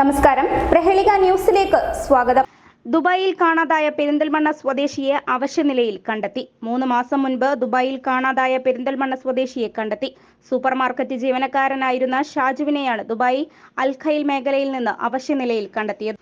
നമസ്കാരം. പ്രഹേളിക ന്യൂസിലേക്ക് സ്വാഗതം. ദുബായിൽ കാണാതായ പെരിന്തൽമണ്ണ സ്വദേശിയെ അവശ്യനിലയിൽ കണ്ടെത്തി. മൂന്ന് മാസം മുൻപ് ദുബായിൽ കാണാതായ പെരിന്തൽമണ്ണ സ്വദേശിയെ കണ്ടെത്തി. സൂപ്പർ മാർക്കറ്റ് ജീവനക്കാരനായിരുന്ന ഷാജുവിനെയാണ് ദുബായ് അൽഖൈൽ മേഖലയിൽ നിന്ന് അവശ്യനിലയിൽ കണ്ടെത്തിയത്.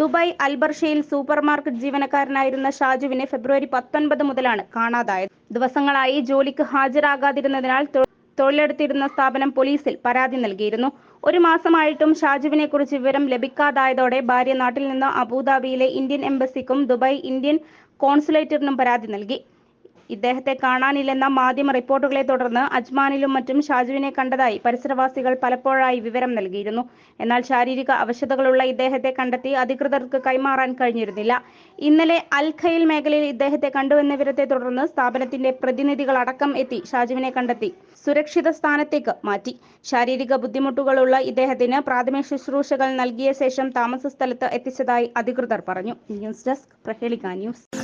ദുബായ് അൽബർഷയിൽ സൂപ്പർ മാർക്കറ്റ് ജീവനക്കാരനായിരുന്ന ഷാജുവിനെ ഫെബ്രുവരി പത്തൊൻപത് മുതലാണ് കാണാതായത്. ദിവസങ്ങളായി ജോലിക്ക് ഹാജരാകാതിരുന്നതിനാൽ തൊഴിലെടുത്തിരുന്ന സ്ഥാപനം പോലീസിൽ പരാതി നൽകിയിരുന്നു. ഒരു മാസമായിട്ടും ഷാജുവിനെ കുറിച്ച് വിവരം ലഭിക്കാതായതോടെ ഭാര്യ നാട്ടിൽ നിന്ന് അബുദാബിയിലെ ഇന്ത്യൻ എംബസിക്കും ദുബായ് ഇന്ത്യൻ കോൺസുലേറ്ററിനും പരാതി നൽകി. ഇദ്ദേഹത്തെ കാണാനില്ലെന്ന മാധ്യമ റിപ്പോർട്ടുകളെ തുടർന്ന് അജ്മാനിലും മറ്റും ഷാജുവിനെ കണ്ടതായി പരിസരവാസികൾ പലപ്പോഴായി വിവരം നൽകിയിരുന്നു. എന്നാൽ ശാരീരിക അവശതകളുള്ള ഇദ്ദേഹത്തെ കണ്ടെത്തി അധികൃതർക്ക് കൈമാറാൻ കഴിഞ്ഞിരുന്നില്ല. ഇന്നലെ അൽ ഖയിൽ മേഖലയിൽ ഇദ്ദേഹത്തെ കണ്ടുവെന്ന വിവരത്തെ തുടർന്ന് സ്ഥാപനത്തിന്റെ പ്രതിനിധികൾ അടക്കം എത്തി ഷാജുവിനെ കണ്ടെത്തി. സുരക്ഷിത സ്ഥാനത്തേക്ക് മാറ്റി. ശാരീരിക ബുദ്ധിമുട്ടുകളുള്ള ഇദ്ദേഹത്തിന് പ്രാഥമിക ശുശ്രൂഷകൾ നൽകിയ ശേഷം താമസ സ്ഥലത്ത് എത്തിച്ചതായി അധികൃതർ പറഞ്ഞു. News desk Prahelika news.